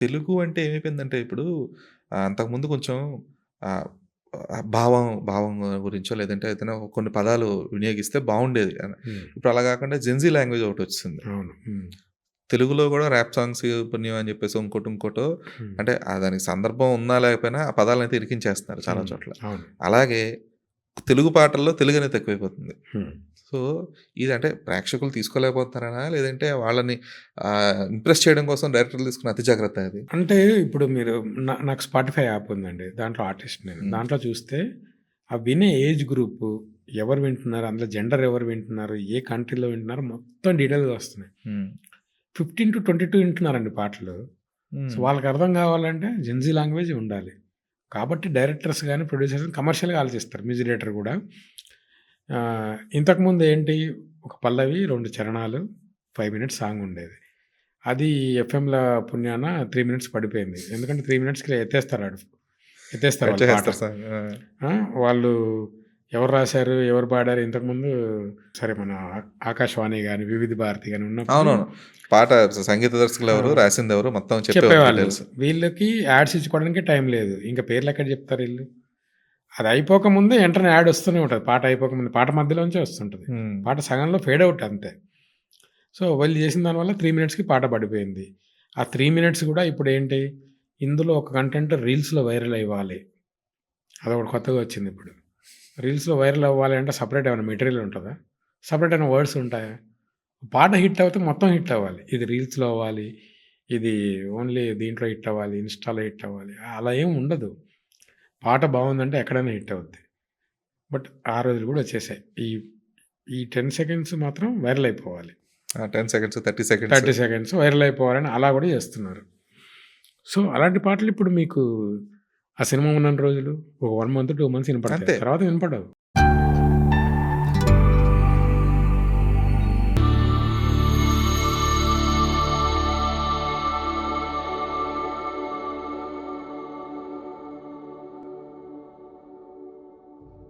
తెలుగు అంటే ఏమైపోయిందంటే ఇప్పుడు ఆహ్, అంతకుముందు కొంచెం ఆహ్, భావం భావం గురించో లేదంటే ఏదైనా కొన్ని పదాలు వినియోగిస్తే. హ్మ్. ఇప్పుడు అలా కాకుండా జెన్‌జీ లాంగ్వేజ్ ఒకటొచ్చేసింది. అవును. హ్మ్. తెలుగులో కూడా ర్యాప్ సాంగ్స్ పుణ్యం అని చెప్పేసి ఇంకోటి ఇంకోటో హ్మ్. అంటే దానికి సందర్భం ఉన్నా లేకపోయినా ఆ పదాలనైతే ఇరికించేస్తున్నారు చాలా హ్మ్. చోట్ల. అవును. అలాగే తెలుగు పాటల్లో తెలుగు అనేది తక్కువైపోతుంది. సో, ఇదంటే ప్రేక్షకులు తీసుకోలేకపోతున్నారా? లేదంటే వాళ్ళని ఇంప్రెస్ చేయడం కోసం డైరెక్టర్లు తీసుకున్న అతి జాగ్రత్త ఇది? అంటే ఇప్పుడు మీరు నా నాకు స్పాటిఫై యాప్ ఉందండి. దాంట్లో ఆర్టిస్ట్ నేను. దాంట్లో చూస్తే ఆ వినే ఏజ్ గ్రూపు, ఎవరు వింటున్నారు, అందులో జెండర్ ఎవరు వింటున్నారు, ఏ కంట్రీలో వింటున్నారు మొత్తం డీటెయిల్‌గా వస్తున్నాయి. హ్మ్. 15-22 వింటున్నారండి పాటలు. సో. వాళ్ళకి అర్థం కావాలంటే జెన్‌జీ లాంగ్వేజ్ ఉండాలి. కాబట్టి డైరెక్టర్స్ గాని, ప్రొడ్యూసర్స్ కమర్షియల్‌గా ఆలోచిస్తారు. మ్యూజిక్ డైరెక్టర్ కూడా. ఇంతకుముందు ఏంటి ఒక పల్లవి, 2 చరణాలు, 5 మినిట్స్ సాంగ్ ఉండేది. అది ఎఫ్ఎంల పుణ్యాన 3 మినిట్స్ పడిపోయింది. ఎందుకంటే 3 మినిట్స్‌కి ఎత్తేస్తారు ఆడు. ఎత్తేస్తారు వాళ్ళు వాళ్ళు ఎవరు రాశారు, ఎవరు పాడారు ఇంతకుముందు సరే మన ఆకాశవాణి గాని, వివిధ భారతి ఉన్నప్పుడు అవునవును. పాట సంగీత దర్శకులు ఎవరు, ఆ! రాసిందెవరు మొత్తం చెప్పేవాళ్ళు. వీళ్ళకి యాడ్స్ ఇచ్చుకోవడానికి టైం లేదు. ఇంక పేర్లు ఎక్కడ చెప్తారు ఈళ్ళు? అది అయిపోకముందే వెంటనే యాడ్ వస్తూనే ఉంటది. పాట అయిపోకముందే. పాట మధ్యలోంచే వస్తుంటది. పాట సగంలో ఫేడ్ అవుట్ అంతే. సో, వీళ్ళు చేసిన దానివల్ల 3 మినిట్స్‌కి పాట పడిపోయింది. ఆ 3 మినిట్స్ కూడా ఇప్పుడేంటి ఇందులో ఒక కంటెంట్ రీల్స్‌లో వైరల్ అవ్వాలి. అదొకటి కొత్తగా వచ్చిందిప్పుడు. రీల్స్‌లో వైరల్ అవ్వాలి అంటే సెపరేట్ ఏమైనా మెటీరియల్ ఉంటదా? సెపరేట్ ఏమైనా వర్డ్స్ ఉంటాయా? పాట హిట్ అవుతే మొత్తం హిట్ అవ్వాలి. ఇది రీల్స్‌లో అవ్వాలి. ఇది ఓన్లీ దీంట్లో హిట్ అవ్వాలి. ఇన్‌స్టాలో హిట్ అవ్వాలి. అలా ఏమి ఉండదు. పాట బావుందంటే ఎక్కడైనా హిట్ అవుద్ది. బట్ ఆ రోజులు కూడా వచ్చేసాయి. ఈ ఈ 10 సెకండ్స్ మాత్రం వైరల్ అయిపోవాలి. ఆ! 10 సెకండ్స్, 30 సెకండ్స్. 30 సెకండ్స్ వైరల్ అయిపోవాలని అలా కూడా చేస్తున్నారు. సో, అలాంటి పాటలు ఇప్పుడు మీకు ఆ సినిమా ఉన్నన్ని రోజులు ఒక 1 మంత్, 2 మంత్స్ వినపడతాయి. తర్వాత వినపడవు.